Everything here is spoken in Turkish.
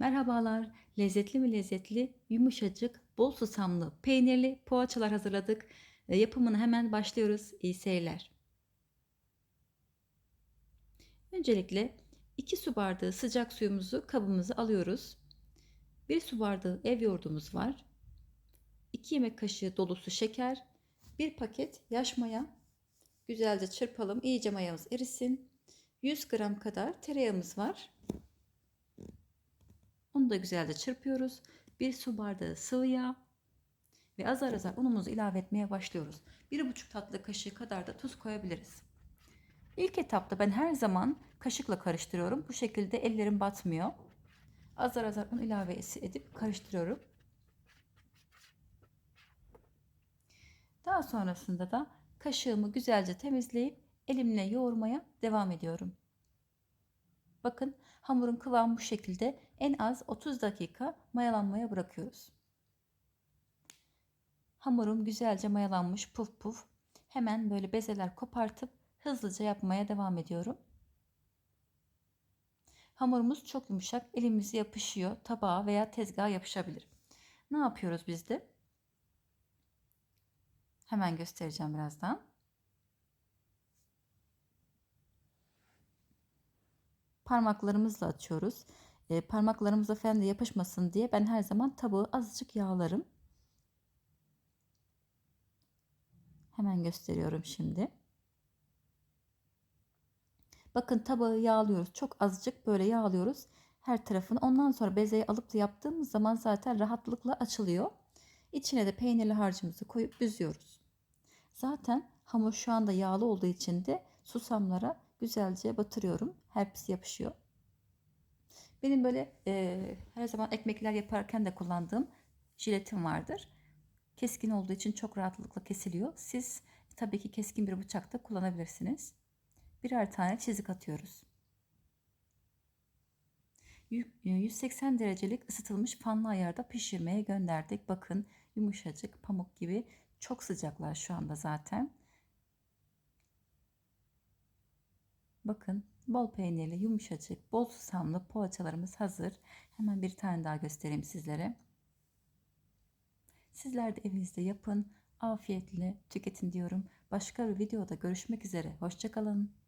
Merhabalar, lezzetli mi lezzetli, yumuşacık, bol susamlı, peynirli poğaçalar hazırladık. E, Yapımına hemen başlıyoruz. İyi seyirler. Öncelikle 2 su bardağı sıcak suyumuzu kabımıza alıyoruz. 1 su bardağı ev yoğurdumuz var. 2 yemek kaşığı dolusu şeker, 1 paket yaş maya. Güzelce çırpalım. İyice mayamız erisin. 100 gram kadar tereyağımız var. Da güzelce çırpıyoruz. Bir su bardağı sıvı yağ ve azar azar unumuzu ilave etmeye başlıyoruz. 1,5 tatlı kaşığı kadar da tuz koyabiliriz. İlk etapta ben her zaman kaşıkla karıştırıyorum. Bu şekilde ellerim batmıyor. Azar azar un ilave edip karıştırıyorum. Daha sonrasında da kaşığımı güzelce temizleyip elimle yoğurmaya devam ediyorum. Bakın hamurun kıvamı bu şekilde en az 30 dakika mayalanmaya bırakıyoruz. Hamurum güzelce mayalanmış puf puf. Hemen böyle bezeler kopartıp hızlıca yapmaya devam ediyorum. Hamurumuz çok yumuşak, elimize yapışıyor, tabağa veya tezgaha yapışabilir. Ne yapıyoruz biz de? Hemen göstereceğim birazdan. Parmaklarımızla açıyoruz. E, parmaklarımıza da yapışmasın diye ben her zaman tabağı azıcık yağlarım. Hemen gösteriyorum şimdi. Bakın tabağı yağlıyoruz. Çok azıcık böyle yağlıyoruz her tarafını. Ondan sonra bezeyi alıp da yaptığımız zaman zaten rahatlıkla açılıyor. İçine de peynirli harcımızı koyup büzüyoruz. Zaten hamur şu anda yağlı olduğu için de susamlara güzelce batırıyorum. Hepsi yapışıyor. Benim böyle e, her zaman ekmekler yaparken de kullandığım jiletim vardır. Keskin olduğu için çok rahatlıkla kesiliyor. Siz tabii ki keskin bir bıçak da kullanabilirsiniz. Birer tane çizik atıyoruz. 180 derecelik ısıtılmış fanlı ayarda pişirmeye gönderdik. Bakın yumuşacık pamuk gibi çok sıcaklar şu anda zaten. Bakın bol peynirli, yumuşacık, bol susamlı poğaçalarımız hazır. Hemen bir tane daha göstereyim sizlere. Sizler de evinizde yapın. Afiyetle tüketin diyorum. Başka bir videoda görüşmek üzere. Hoşçakalın.